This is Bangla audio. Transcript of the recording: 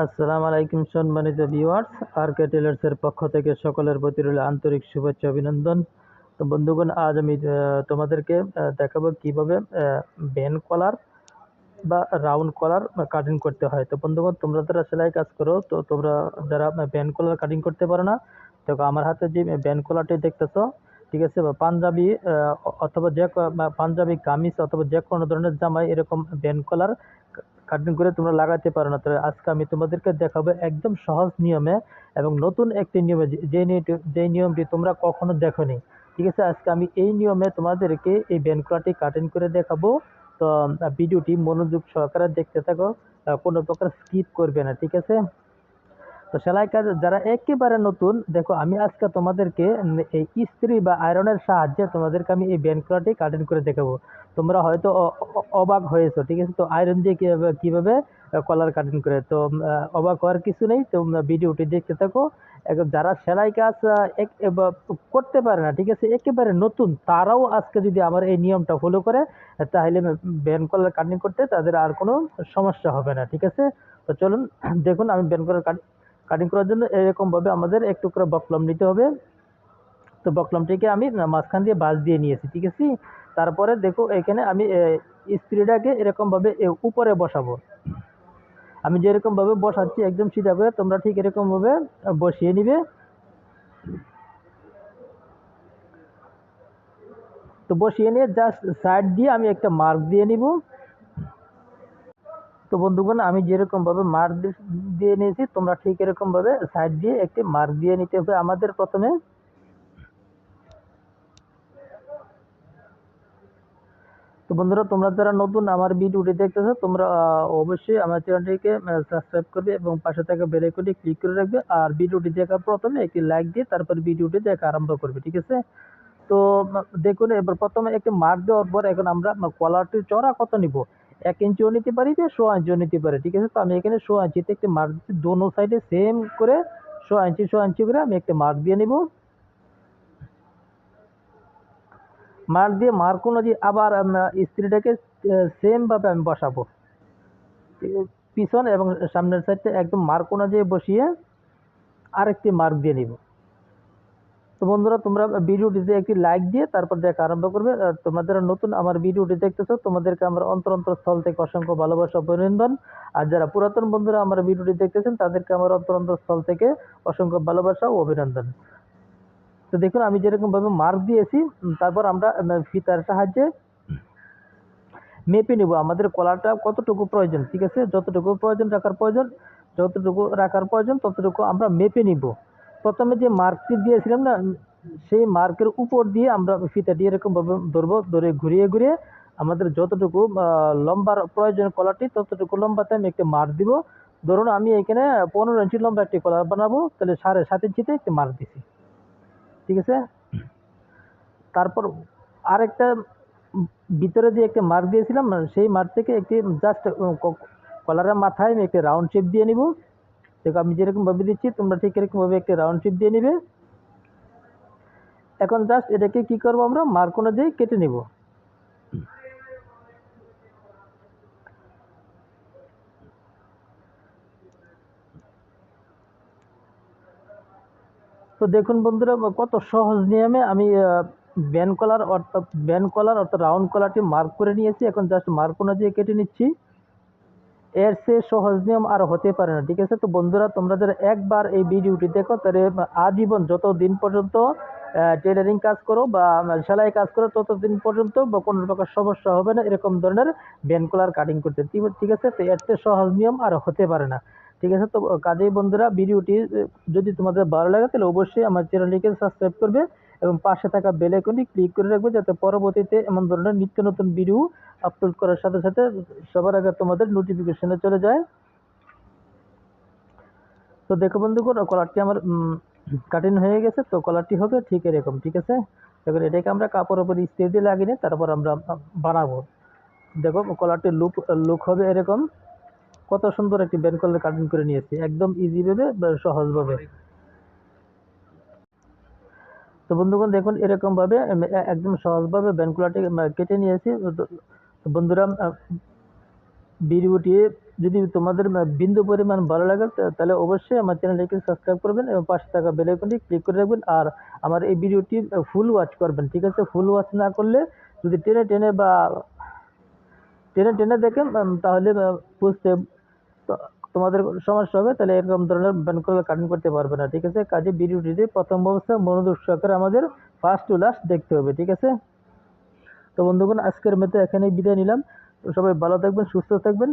আসসালামু আলাইকুম সম্মানিত ভিউয়ার্স আর কে টেলার্সের পক্ষ থেকে সকলের প্রতি রইল আন্তরিক শুভেচ্ছা, অভিনন্দন। তো বন্ধুগণ, আজ আমি তোমাদেরকে দেখাবো কীভাবে বেন কলার বা রাউন্ড কলার কাটিং করতে হয়। তো বন্ধুগণ, তোমরা যারা সেলাই কাজ করো, তো তোমরা যারা ব্যান কলার কাটিং করতে পারো না তো আমার হাতে যে ব্যান কলারটি দেখতেছো, ঠিক আছে পাঞ্জাবি অথবা যে পাঞ্জাবি কামিজ অথবা যে কোনো ধরনের জামাই এরকম ব্যান কলার কাটিং করে তোমরা লাগাতে পারো না। তাহলে আজকে আমি তোমাদেরকে দেখাবো একদম সহজ নিয়মে এবং নতুন একটি নিয়মে যে- নিয়মটি যে নিয়মটি তোমরা কখনো দেখোনি। ঠিক আছে, আজকে আমি এই নিয়মে তোমাদেরকে এই ব্যানকুড়াটি কাটিং করে দেখাবো। তো ভিডিওটি মনোযোগ সহকারে দেখতে থাকো কোনো প্রকার স্কিপ করবে না, ঠিক আছে? তো সেলাই কাজ, যারা একেবারে নতুন, দেখো আমি আজকে তোমাদেরকে এই ইস্ত্রি বা আয়রনের সাহায্যে তোমাদেরকে আমি এই ব্যান্ড কলারটি কাটিং করে দেখাবো। তোমরা হয়তো অবাক হয়েছো, ঠিক আছে? তো আয়রন দিয়ে কীভাবে কীভাবে কলার কাটিং করে? তো অবাক হওয়ার কিছু নেই, তো ভিডিওটি দেখতে থাকো। যারা সেলাই কাজ করতে পারে না, ঠিক আছে? একেবারে নতুন, তারাও আজকে যদি আমার এই নিয়মটা ফলো করে, তাহলে ব্যান্ড কলার কাটিং করতে তাদের আর কোনো সমস্যা হবে না, ঠিক আছে? তো চলুন, দেখুন, আমি ব্যান্ড কলার কাটিং কাটিং করার জন্য এরকমভাবে আমাদের এক টুকরা বকলম নিতে হবে। তো বকলমটিকে আমি মাঝখান দিয়ে বাস দিয়ে নিয়েছি, ঠিক আছে? তারপরে দেখো, এখানে আমি স্ত্রীটাকে এরকমভাবে উপরে বসাবো। আমি যেরকমভাবে বসাচ্ছি, একদম সিধা করে, তোমরা ঠিক এরকমভাবে বসিয়ে নিবে। তো বসিয়ে নিয়ে জাস্ট সাইড দিয়ে আমি একটা মার্ক দিয়ে নিব। তো বন্ধুগণ, আমি যেরকমভাবে মার্ক দিয়ে নিয়েছি, তোমরা ঠিক এরকমভাবে সাইড দিয়ে একটি মার্ক দিয়ে নিতে হবে আমাদের প্রথমে। তো বন্ধুরা, তোমরা যারা নতুন আমার ভিডিওটি দেখতেছো, তোমরা অবশ্যই আমার চ্যানেলটিকে সাবস্ক্রাইব করবে এবং পাশে থাকা বেল আইকনটি ক্লিক করে রাখবে। আর ভিডিওটি দেখার প্রথমে একটি লাইক দিয়ে তারপর ভিডিওটি দেখা আরম্ভ করবে, ঠিক আছে? তো দেখুন, এবার প্রথমে একটি মার্ক দেওয়ার পর এখন আমরা কলারটির চড়া কত নিব? এক ইঞ্চিও নিতে পারি বা শো ইঞ্চিও নিতে পারি, ঠিক আছে? তো আমি এখানে শো ইঞ্চিতে একটি মার্ক দিচ্ছি, দোনো সাইডে সেম করে শো ইঞ্চি শো ইঞ্চি করে আমি একটা মার্ক দিয়ে নিব। মার্ক দিয়ে মার্ক অনুযায়ী আবার স্ত্রীটাকে সেমভাবে আমি বসাবো। পিছন এবং সামনের সাইডটা একদম মার্ক অনুযায়ী বসিয়ে আরেকটি মার্ক দিয়ে নিব। তো বন্ধুরা, তোমরা ভিডিওটিতে একটি লাইক দিয়ে তারপর দেখা আরম্ভ করবে। আর তোমরা যারা নতুন আমার ভিডিওটি দেখতেছো, তোমাদেরকে আমার অন্তর অন্তর স্থল থেকে অসংখ্য ভালোবাসা, অভিনন্দন। আর যারা পুরাতন বন্ধুরা আমার ভিডিওটি দেখতেছেন, তাদেরকে আমার অন্তর অন্তর স্থল থেকে অসংখ্য ভালোবাসা ও অভিনন্দন। তো দেখুন, আমি যেরকমভাবে মার্ক দিয়েছি তারপর আমরা ফিতার সাহায্যে মেপে নেব। আমাদের কলারটা কতটুকু প্রয়োজন, ঠিক আছে? যতটুকু প্রয়োজন রাখার প্রয়োজন, যতটুকু রাখার প্রয়োজন, ততটুকু আমরা মেপে নিব। প্রথমে যে মার্কটি দিয়েছিলাম না, সেই মার্কের উপর দিয়ে আমরা ফিতাটি এরকমভাবে ধরবো, ধরে ঘুরিয়ে ঘুরিয়ে আমাদের যতটুকু লম্বার প্রয়োজন কলারটি ততটুকু লম্বাতে আমি একটা মার্ক দিব। ধরুন আমি এখানে পনেরো ইঞ্চি লম্বা একটি কলার বানাবো, তাহলে সাড়ে সাত ইঞ্চিতে একটি মার্ক দিছি। ঠিক আছে? তারপর আরেকটা ভিতরে যে একটি মার্ক দিয়েছিলাম, সেই মার্ক থেকে একটি জাস্ট কলারের মাথায় আমি একটি রাউন্ড শেপ দিয়ে নিব। দেখো, আমি যেরকমভাবে দিচ্ছি, তোমরা ঠিক এরকমভাবে একটা রাউন্ড শেপ দিয়ে নিবে। এখন জাস্ট এটাকে কি করব আমরা? মার্ক অনুযায়ী কেটে নিব। তো দেখুন বন্ধুরা, কত সহজ নিয়মে আমি ব্যান কলার অর্থাৎ ব্যান কলার অর্থাৎ রাউন্ড কলারটি মার্ক করে নিয়েছি। এখন জাস্ট মার্ক অনুযায়ী কেটে নিচ্ছি। এর সে সহজ নিয়ম আর হতে পারে না, ঠিক আছে? তো বন্ধুরা, তোমরা যারা একবার এই ভিডিওটি দেখো, তাহলে আজীবন যত দিন পর্যন্ত টেলারিং কাজ করো বা সেলাই কাজ করো, ততদিন পর্যন্ত বা কোনো প্রকার সমস্যা হবে না, এরকম ধরনের ব্যান কলার কাটিং করতে, ঠিক- আছে? তো এর চেয়ে সহজ নিয়ম আর হতে পারে না, ঠিক আছে? তো, কাজেই বন্ধুরা, ভিডিওটি যদি তোমাদের ভালো লাগে, তাহলে অবশ্যই আমার চ্যানেলটিকে সাবস্ক্রাইব করবে। এবং পাশে থাকা বেল আইকনটি ক্লিক করে রাখবে যাতে পরবর্তীতে এমন ধরনের নিত্য নতুন ভিডিও আপলোড করার সাথে সাথে সবার আগে তোমাদের নোটিফিকেশনে চলে যায়। তো দেখো বন্ধুগণ কলারটি আমার কাটিং হয়ে গেছে, তো কলারটি হবে ঠিক এরকম, ঠিক আছে? এবার এটাকে আমরা কাপড়ের উপর ইস্ত্রি দিয়ে লাগিয়ে তারপর আমরা বানাবো। দেখো কলারটির লুক লুক হবে এরকম। কত সুন্দর একটি ব্যান্ড কলার কাটিং করে নিয়েছি, একদম ইজিভাবে সহজভাবে। তো বন্ধুগণ দেখুন, এরকমভাবে একদম সহজভাবে ব্যান্ড কলারটি কেটে নিয়েছি। তো- বন্ধুরা ভিডিওটি যদি তোমাদের বিন্দু পরিমাণ ভালো লাগে তাহলে অবশ্যই আমার চ্যানেলটিকে সাবস্ক্রাইব করবেন এবং পাশে থাকা বেল আইকনটি ক্লিক করে রাখবেন। আর আমার এই ভিডিওটি ফুল ওয়াচ করবেন, ঠিক আছে? ফুল ওয়াচ না করলে যদি টেনে টেনে বা টেনে টেনে দেখেন তাহলে বুঝতে তোমাদের সমস্যা হবে, তাহলে এরকম ধরনের ব্যান করে কাটিং করতে পারবে না, ঠিক আছে? কাজে ভিডিওটিতে প্রথম অবস্থা মনোযোগ সহকারে আমাদের ফার্স্ট টু লাস্ট দেখতে হবে, ঠিক আছে? তো বন্ধুগণ, আজকের মতো এখানেই বিদায় নিলাম। তো সবাই ভালো থাকবেন, সুস্থ থাকবেন।